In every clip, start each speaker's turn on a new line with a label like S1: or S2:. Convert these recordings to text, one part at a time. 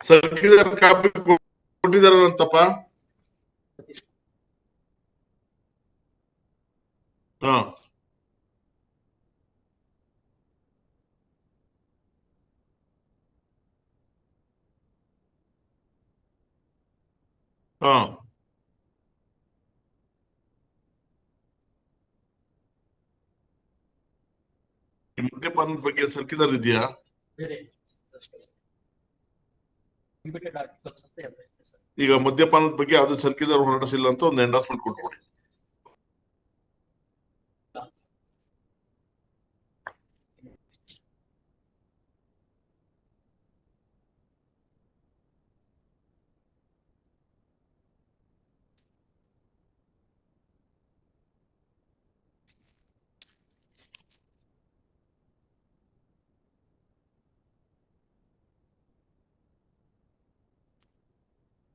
S1: ಸರ್ಕಿದಾರ್ copy ಕೊಟ್ಟಿದಾರಂತಪ್ಪ ಹಾ ಹಾ ಮದ್ಯಪಾನದ ಬಗ್ಗೆ ಸರ್ಕ್ಯುಲರ್ ಇದೆಯಾ. ಈಗ ಮದ್ಯಪಾನದ ಬಗ್ಗೆ ಯಾವ್ದು ಸರ್ಕ್ಯುಲರ್ ಹೊರಡಿಸಿಲ್ಲ ಅಂತ ಒಂದು ಎಂಡಾಸ್ಮೆಂಟ್ ಕೊಟ್ಬಿಡಿ.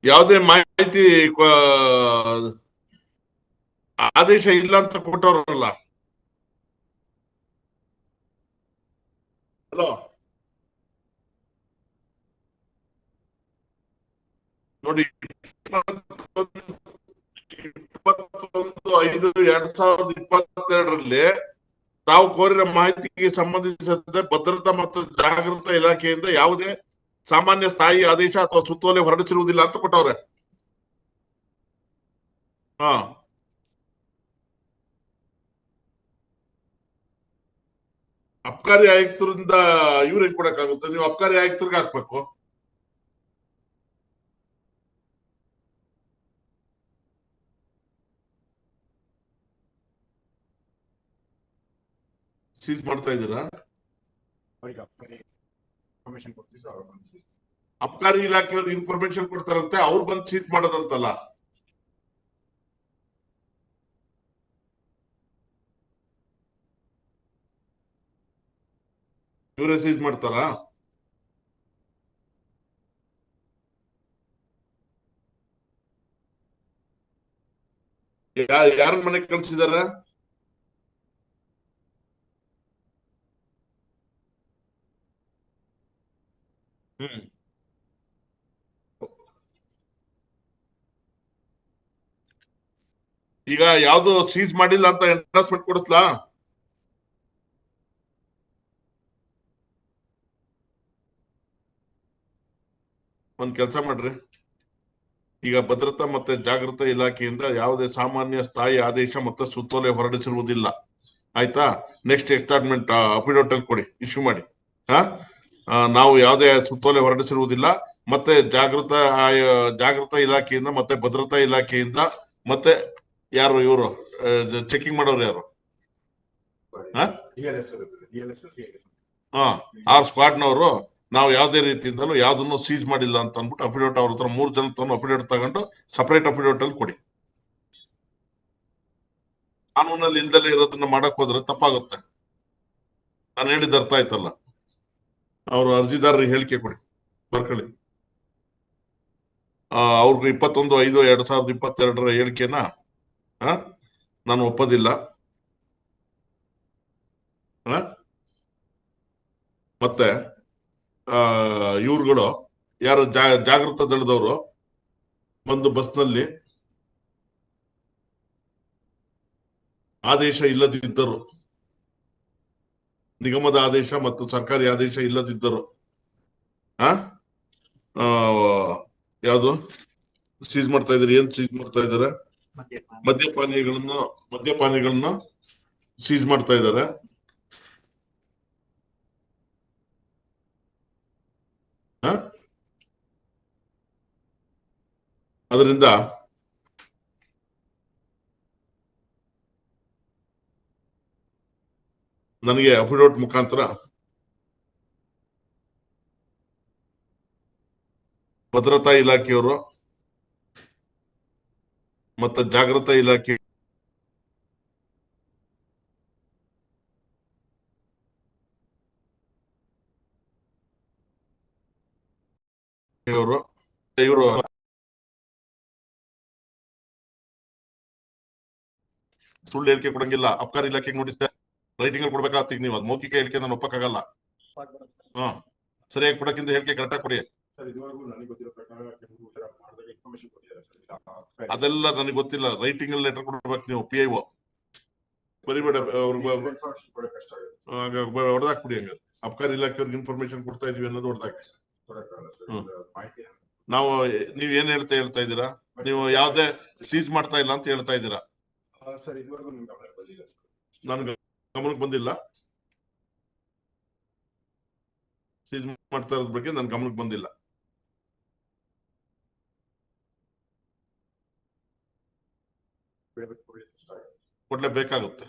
S1: ಯಾವುದೇ ಮಾಹಿತಿ ಆದೇಶ ಇಲ್ಲ ಅಂತ ಕೊಟ್ಟವ್ರಲ್ಲ. ಹಲೋ ನೋಡಿ, ಇಪ್ಪತ್ತೊಂದು ಐದು, ಎರಡ್ ಸಾವಿರದ ಇಪ್ಪತ್ತೆರಡರಲ್ಲಿ ತಾವು ಕೋರಿದ ಮಾಹಿತಿಗೆ ಸಂಬಂಧಿಸಿದಂತೆ ಭದ್ರತಾ ಮತ್ತು ಜಾಗೃತಾ ಇಲಾಖೆಯಿಂದ ಯಾವುದೇ ಸಾಮಾನ್ಯ ಸ್ಥಾಯಿ ಆದೇಶ ಅಥವಾ ಸುತ್ತೋಲೆ ಹೊರಡಿಸಿರುವುದಿಲ್ಲ ಅಂತ ಕೊಟ್ಟವ್ರೆ. ಹಾ. ಅಬ್ಕಾರಿ ಆಯುಕ್ತರಿಂದ ಇವ್ರಿಗೆ ಕೊಡಕ್ಕಾಗುತ್ತೆ. ನೀವು ಅಬ್ಕಾರಿ ಆಯುಕ್ತರಿಗೆ ಹಾಕ್ಬೇಕು. ಸೀಸ್ ಮಾಡ್ತಾ ಇದ್ದೀರಾ?
S2: ಪರ್ಮಿಷನ್ ಕೊಡ್ತೀವಿ ಅವ್ರು ಬಂದು
S1: ಅಬ್ಕಾರಿ ಇಲಾಖೆಯವ್ರು ಇನ್ಫಾರ್ಮೇಶನ್ ಕೊಡ್ತಾರಂತೆ, ಅವ್ರು ಬಂದು ಸೀಸ್ ಮಾಡೋದಂತಲ್ಲ. ಇವರೇ ಸೀಸ್ ಮಾಡ್ತಾರಾ? ಯಾರ ಮನೆಗೆ ಕಳ್ಸಿದಾರ? ಈಗ ಯಾವ್ದು ಸೀಸ್ ಮಾಡಿಲ್ಲ ಅಂತ ಅನೌನ್ಸ್ಮೆಂಟ್ ಕೊಡಿಸ್ಲಾ? ಒಂದ್ ಕೆಲಸ ಮಾಡ್ರಿ. ಈಗ ಭದ್ರತಾ ಮತ್ತೆ ಜಾಗೃತ ಇಲಾಖೆಯಿಂದ ಯಾವುದೇ ಸಾಮಾನ್ಯ ಸ್ಥಾಯಿ ಆದೇಶ ಮತ್ತೆ ಸುತ್ತೋಲೆ ಹೊರಡಿಸಿರುವುದಿಲ್ಲ. ಆಯ್ತಾ? ನೆಕ್ಸ್ಟ್ ಎಸ್ಟಾರ್ಟ್ಮೆಂಟ್ ಅಫಿಡೋಟಲ್ ಕೊಡಿ ಇಶ್ಯೂ ಮಾಡಿ. ಹಾ? ನಾವು ಯಾವುದೇ ಸುತ್ತೋಲೆ ಹೊರಡಿಸಿರುವುದಿಲ್ಲ. ಮತ್ತೆ ಜಾಗೃತ ಜಾಗೃತ ಇಲಾಖೆಯಿಂದ ಮತ್ತೆ ಭದ್ರತಾ ಇಲಾಖೆಯಿಂದ ಮತ್ತೆ ಯಾರು ಇವರು? ಚೆಕಿಂಗ್ ಮಾಡೋರು ಯಾರು? ಹಾ ಆರ್ ಸ್ಕ್ವಾಡ್ನವರು ನಾವು ಯಾವುದೇ ರೀತಿಯಿಂದಲೂ ಯಾವ್ದನ್ನು ಸೀಜ್ ಮಾಡಿಲ್ಲ ಅಂತ ಅಂದ್ಬಿಟ್ಟು ಅಫಿಡೇಟ್ ಅವ್ರ ಹತ್ರ ಮೂರ್ ಜನ ತಗೊಂಡು ಅಫಿಡೇಟ್ ತಗೊಂಡು ಸಪರೇಟ್ ಅಫಿಡೇಟ್ ಅಲ್ಲಿ ಕೊಡಿ. ಕಾನೂನಲ್ಲಿ ಇಲ್ದಲೇ ಇರೋದನ್ನ ಮಾಡಕ್ ಹೋದ್ರೆ ತಪ್ಪಾಗುತ್ತೆ. ನಾನು ಹೇಳಿದ ಅರ್ಥ ಆಯ್ತಲ್ಲ? ಅವರು ಅರ್ಜಿದಾರರಿಗೆ ಹೇಳಿಕೆ ಕೊಡಿ ಬರ್ಕೊಳ್ಳಿ ಅವ್ರಿಗೆ ಇಪ್ಪತ್ತೊಂದು, ಐದು, ಎರಡ್ ಸಾವಿರದ ಇಪ್ಪತ್ತೆರಡರ ಹೇಳಿಕೆನ ನಾನು ಒಪ್ಪೋದಿಲ್ಲ? ಮತ್ತೆ ಇವ್ರುಗಳು ಯಾರು ಜಾ, ಜಾಗೃತ ದಳದವರು ಒಂದು ಬಸ್ನಲ್ಲಿ ಆದೇಶ ಇಲ್ಲದಿದ್ದರು ನಿಗಮದ ಆದೇಶ ಮತ್ತು ಸರ್ಕಾರಿ ಆದೇಶ ಇಲ್ಲದಿದ್ದರು, ಆ ಯಾವುದು? ಸೀಸ್ ಮಾಡ್ತಾ ಇದ್ದಾರೆ. ಏನ್ ಸೀಜ್ ಮಾಡ್ತಾ ಇದ್ದಾರೆ?
S3: ಮದ್ಯಪಾನ.
S1: ಮದ್ಯಪಾನಿಗಳನ್ನ ಮದ್ಯಪಾನಿಗಳನ್ನ ಸೀಸ್ ಮಾಡ್ತಾ ಇದ್ದಾರೆ. ಅದರಿಂದ ನನಗೆ ಅಫಿಡೋಟ್ ಮುಖಾಂತರ ಭದ್ರತಾ ಇಲಾಖೆಯವರು ಮತ್ತು ಜಾಗೃತ ಇಲಾಖೆ ಇವರು ಇವರು ಸುಳ್ಳು ಹೇಳಿಕೆ ಕೊಡಂಗಿಲ್ಲ. ಅಬ್ಕಾರಿ ಇಲಾಖೆಗೆ ನೋಟಿಸ್ ರೈಟಿಂಗ್ ಅಲ್ಲಿ ಕೊಡ್ಬೇಕಾಗ್ತೀಗ ನೀವು. ಅದು ಮೌಖಿಕ ಹೇಳಿಕೆ ನಾನು ಒಪ್ಪಕ್ಕಾಗಲ್ಲ ಹಾ ಸರಿಯಾಗಿ ಕೊಡಕ್ಕಿಂತ ಹೇಳಿಕೆ ಕರೆಕ್ಟಾಗಿ ಕೊಡಿ. ಅದೆಲ್ಲ ನನಗೆ ಗೊತ್ತಿಲ್ಲ. ರೈಟಿಂಗ್ ಅಲ್ಲಿ ಲೆಟರ್ ಕೊಡ್ಬೇಕು ನೀವು ಪಿ ಐ ಒ ಬರಿಬೇಡ ಅವ್ರಿಗೆ ಹೊಡೆದಾಕ್ಬಿಡಿ ಹಂಗ ಅಬ್ಕಾರಿ ಇಲಾಖೆಯವ್ರಿಗೆ ಇನ್ಫಾರ್ಮೇಶನ್ ಕೊಡ್ತಾ ಇದೀವಿ ಅನ್ನೋದು ಹೊಡೆದಾಕಿ ನಾವು ನೀವ್ ಏನ್ ಹೇಳ್ತಾ ಹೇಳ್ತಾ ಇದ್ದೀರಾ? ನೀವು ಯಾವ್ದೇ ಸೀಸ್ ಮಾಡ್ತಾ ಇಲ್ಲ ಅಂತ ಹೇಳ್ತಾ ಇದ್ದೀರಾ? ನನ್ಗೆ ಗಮನಕ್ಕೆ ಬಂದಿಲ್ಲ. ಸೀಜ್ ಮಾಡ್ತಾ ಇರೋದ್ ಬಗ್ಗೆ ನನ್ನ ಗಮನಕ್ಕೆ ಬಂದಿಲ್ಲ.
S2: ಕೊಡ್ಲೇ ಬೇಕಾಗುತ್ತೆ. ಕಷ್ಟ ಆಗುತ್ತೆ
S1: ಕೊಡ್ಲೇಬೇಕಾಗುತ್ತೆ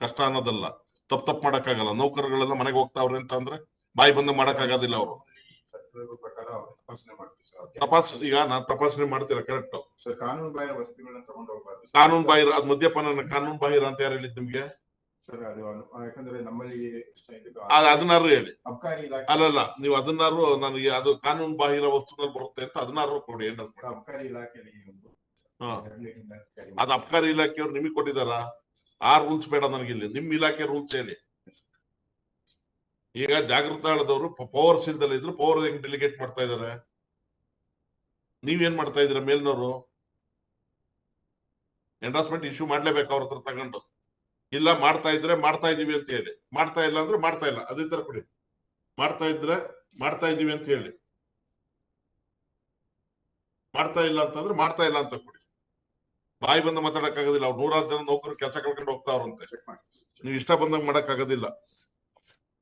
S1: ಕಷ್ಟ ಅನ್ನೋದಲ್ಲ. ತಪ್ಪು ತಪ್ಪು ಮಾಡಕ್ಕಾಗಲ್ಲ. ನೌಕರಗಳೆಲ್ಲ ಮನೆಗೆ ಹೋಗ್ತಾವ್ರೆ ಅಂತ ಅಂದ್ರೆ ಬಾಯಿ ಬಂದು ಮಾಡಕ್ಕಾಗೋದಿಲ್ಲ ಅವರು.
S2: ತಪಾಸಣೆ
S1: ಈಗ ನಾನು ತಪಾಸಣೆ ಮಾಡ್ತೀರಾ ಕರೆಕ್ಟ್
S2: ಸರ್ ಕಾನೂನು ಬಾಹಿರ ವಸ್ತುಗಳನ್ನ ತಗೊಂಡು ಹೋಗ್ಬಾರ್ದು.
S1: ಕಾನೂನು ಬಾಹಿರ ಅದ್ ಮದ್ಯಪಾನ ಕಾನೂನು ಬಾಹಿರ ಅಂತ ಯಾರು ಹೇಳಿದ್ ನಿಮ್ಗೆ?
S2: ಸರ್ ಅದು ಯಾಕಂದ್ರೆ ನಮ್ಮಲ್ಲಿ
S1: ಅದನ್ನಾರು ಹೇಳಿ.
S2: ಅಬ್ಕಾರಿ ಇಲಾಖೆ
S1: ಅಲ್ಲಲ್ಲ ನೀವು ಅದನ್ನಾರು ನನಗೆ ಅದು ಕಾನೂನು ಬಾಹಿರ ವಸ್ತುಗಳು ಬರುತ್ತೆ ಅಂತ ಅದನ್ನಾರು ಕೊಡಿ ಕೊಡಿ.
S2: ಅಬ್ಕಾರಿ ಇಲಾಖೆಯಲ್ಲಿ
S1: ಅದು ಅಬ್ಕಾರಿ ಇಲಾಖೆಯವ್ರು ನಿಮಗೆ ಕೊಟ್ಟಿದಾರ ಆ ರೂಲ್ಸ್ ಬೇಡ ನನಗೆ ಇಲ್ಲಿ. ನಿಮ್ ಇಲಾಖೆ ರೂಲ್ಸ್ ಹೇಳಿ. ಈಗ ಜಾಗೃತಾಳದವರು ಪವರ್ಸ್ ಇಲ್ದಲ್ಲ ಇದ್ರು ಪವರ್ ಹೆಂಗ್ ಡೆಲಿಗೇಟ್ ಮಾಡ್ತಾ ಇದಾರೆ? ನೀವೇನ್ ಮಾಡ್ತಾ ಇದೀರ ಮೇಲ್ನವರು ಎಂಡಾಸ್ಮೆಂಟ್ ಇಶ್ಯೂ ಮಾಡ್ಲೇಬೇಕು ಅವ್ರ ಹತ್ರ ತಗೊಂಡು. ಇಲ್ಲ ಮಾಡ್ತಾ ಇದ್ರೆ ಮಾಡ್ತಾ ಇದೀವಿ ಅಂತ ಹೇಳಿ. ಮಾಡ್ತಾ ಇಲ್ಲ ಅಂದ್ರೆ ಮಾಡ್ತಾ ಇಲ್ಲ. ಅದೇ ತರ ಕೊಡಿ. ಮಾಡ್ತಾ ಇದ್ರೆ ಮಾಡ್ತಾ ಇದೀವಿ ಅಂತ ಹೇಳಿ. ಮಾಡ್ತಾ ಇಲ್ಲ ಅಂತಂದ್ರೆ ಮಾಡ್ತಾ ಇಲ್ಲ ಅಂತ ಕೊಡಿ. ಬಾಯಿ ಬಂದು ಮಾತಾಡಕ್ಕಾಗೋದಿಲ್ಲ. ಅವ್ರು ನೂರಾರು ಜನ ನೌಕರು ಕೆಲಸ ಕಳ್ಕೊಂಡು ಹೋಗ್ತಾವ್ರಂತೆ ನೀವು ಇಷ್ಟ ಬಂದಂಗ್ ಮಾಡಕ್ ಆಗೋದಿಲ್ಲ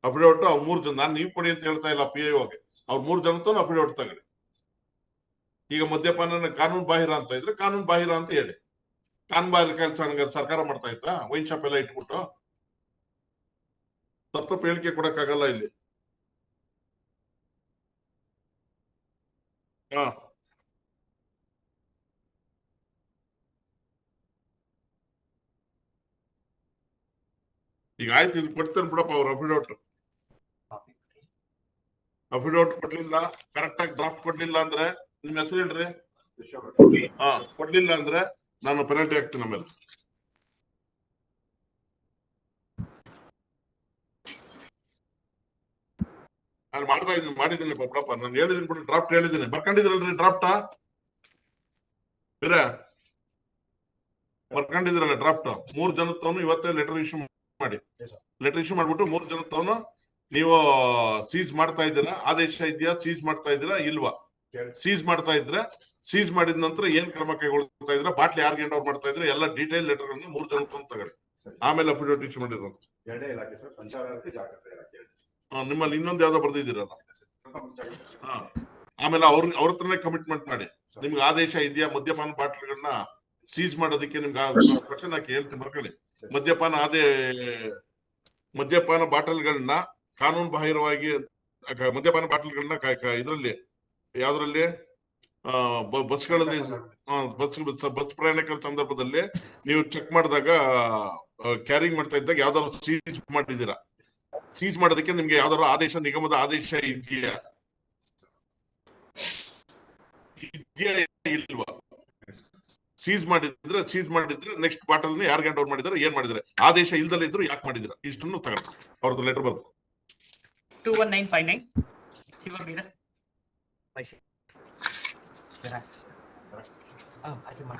S1: ಅಫಿಡವಿಟ್ ಅವ್ರು ಮೂರ್ ಜನ. ನಾನ್ ನೀವು ಕೊಡಿ ಅಂತ ಹೇಳ್ತಾ ಇಲ್ಲ ಪಿ ಐ ಓಗೆ ಅವ್ರ ಮೂರ್ ಜನతో ಅಫಿಡವಿಟ್ ತಗೊಳ್ಳಿ. ಈಗ ಮದ್ಯಪಾನ ಕಾನೂನು ಬಾಹಿರ ಅಂತ ಇದ್ರೆ ಕಾನೂನು ಬಾಹಿರ ಅಂತ ಹೇಳಿ. ಕಾನೂನು ಬಾಹಿರ ಕೆಲಸ ಸರ್ಕಾರ ಮಾಡ್ತಾ ಇತ್ತ ವೈನ್ ಶಾಪ್ ಎಲ್ಲ ಇಟ್ಬಿಟ್ಟು? ತಪ್ಪು ಹೇಳಿಕೆ ಕೊಡಕ್ಕಾಗಲ್ಲ ಇಲ್ಲಿ. ಹಾ. ಈಗ ಆಯ್ತು ಇದು ಕೊಡ್ತೇನೆ ಬಿಡಪ್ಪ ಅವ್ರ ಅಫಿಡೌಟ್ ಅಫಿಡೌಟ್ ಕೊಡ್ಲಿಲ್ಲ ಕರೆಕ್ಟ್ ಆಗಿ ಡ್ರಾಫ್ಟ್ ಕೊಡ್ಲಿಲ್ಲ ಅಂದ್ರೆ ನಿಮ್ ಹೆಸರು ಹೇಳ್ರಿ. ಹಾ ಕೊಡ್ಲಿಲ್ಲ ಅಂದ್ರೆ ನಾನು ಪೆನಾಲ್ಟಿ ಹಾಕ್ತೀನಿ ಆಮೇಲೆ. ನಾನು ಮಾಡ್ತಾ ಇದ್ದೀನಿ, ಮಾಡಿದ್ದೀನಿ ಪಾಪ ನಾನು ಹೇಳಿದ್ದೀನಿ ಬಿಟ್ಟು ಡ್ರಾಫ್ಟ್ ಹೇಳಿದ್ದೀನಿ. ಬರ್ಕೊಂಡಿದ್ರಲ್ರಿ ಡ್ರಾಫ್ಟಾ ಬೇರೆ ಬರ್ಕೊಂಡಿದ್ರಲ್ಲ ಡ್ರಾಫ್ಟ್ ಮೂರ್ ಜನ ತವನು ಇವತ್ತೇ ಲೆಟರ್ ಇಶ್ಯೂ ಮಾಡಿ. ಲೆಟರ್ ಇಶ್ಯೂ ಮಾಡ್ಬಿಟ್ಟು ಮೂರ್ ಜನ ತವನು ನೀವು ಸೀಸ್ ಮಾಡ್ತಾ ಇದ್ದೀರಾ? ಆದೇಶ ಇದೆಯಾ? ಸೀಸ್ ಮಾಡ್ತಾ ಇದ್ದೀರಾ? ಇಲ್ವಾ? ಸೀಸ್ ಮಾಡ್ತಾ ಇದ್ರೆ ಸೀಸ್ ಮಾಡಿದ ನಂತರ ಏನ್ ಕ್ರಮ ಕೈಗೊಳ್ತಾ ಇದ್ರೆ ಬಾಟ್ಲಿ ಯಾರ್ಗೆ ಹ್ಯಾಂಡ್ ಓವರ್ ಮಾಡ್ತಾ ಇದ್ರೆ ಎಲ್ಲ ಡೀಟೇಲ್ ಲೆಟರ್ ಗಳನ್ನ ಮೂರ್ ಜನ ತಂದು ತಗೊಳ್ಳಿ. ಆಮೇಲೆ ಅಫಿಡವಿಟ್ ಇಶ್ಯೂ ಮಾಡಿರೋದು.
S2: ಎರಡೇ ಇಲಾಖೆ ಸರ್ ಸಂಚಾರ ಇಲಾಖೆ.
S1: ನಿಮ್ಮಲ್ಲಿ ಇನ್ನೊಂದು ಯಾವ್ದೋ ಬರ್ದಿದ್ದೀರಲ್ಲ. ಆಮೇಲೆ ಅವ್ರ ಅವ್ರ ಹತ್ರನೇ ಕಮಿಟ್ಮೆಂಟ್ ಮಾಡಿ. ನಿಮ್ಗೆ ಆದೇಶ ಇದೆಯಾ ಮದ್ಯಪಾನ ಬಾಟ್ಲಿಗಳನ್ನ ಸೀಸ್ ಮಾಡೋದಕ್ಕೆ ನಿಮ್ಗೆ ಪ್ರಶ್ನೆ ಹಾಕಿ ಹೇಳ್ತೀನಿ ಬರ್ಕೊಳ್ಳಿ ಮದ್ಯಪಾನ ಅದೇ ಮದ್ಯಪಾನ ಬಾಟಲ್ಗಳನ್ನ ಕಾನೂನು ಬಾಹಿರವಾಗಿ ಮದ್ಯಪಾನ ಬಾಟಲ್ಗಳನ್ನ ಇದರಲ್ಲಿ ಯಾವ್ದ್ರಲ್ಲಿ? ಬಸ್ಗಳಲ್ಲಿ ಬಸ್, ಬಸ್- ಪ್ರಯಾಣಿಕರ ಸಂದರ್ಭದಲ್ಲಿ ನೀವು ಚೆಕ್ ಮಾಡಿದಾಗ ಕ್ಯಾರಿಂಗ್ ಮಾಡ್ತಾ ಇದ್ದಾಗ ಯಾವ್ದಾದ್ರು ಸೀಸ್ ಮಾಡಿದ್ದೀರಾ? ಸೀಸ್ ಮಾಡೋದಕ್ಕೆ ನಿಮ್ಗೆ ಯಾವ್ದಾದ್ರು ಆದೇಶ, ನಿಗಮದ ಆದೇಶ ಇದೆಯಾ? ಇದೆಯಾ ಇಲ್ವಾ? ಸೀಸ್ ಮಾಡಿದ್ರೆ ಸೀಸ್ ಮಾಡಿದ್ರೆ ನೆಕ್ಸ್ಟ್ ಬಾಟಲ್ ಯಾರು ಗಂಟೆ ಅವ್ರು ಮಾಡಿದ್ರೆ ಏನ್ ಮಾಡಿದ್ರೆ ಆದೇಶ ಇಲ್ದಲ್ಲ ಇದ್ರು ಯಾಕೆ ಮಾಡಿದ್ರ ಇಷ್ಟನ್ನು ತಗೊಳ್ಳಿ ಅವ್ರದ್ದು ಲೆಟರ್ ಬರ್ತು
S4: ಫೈವ್ one 맛있어. 그래. 어, 하지 마.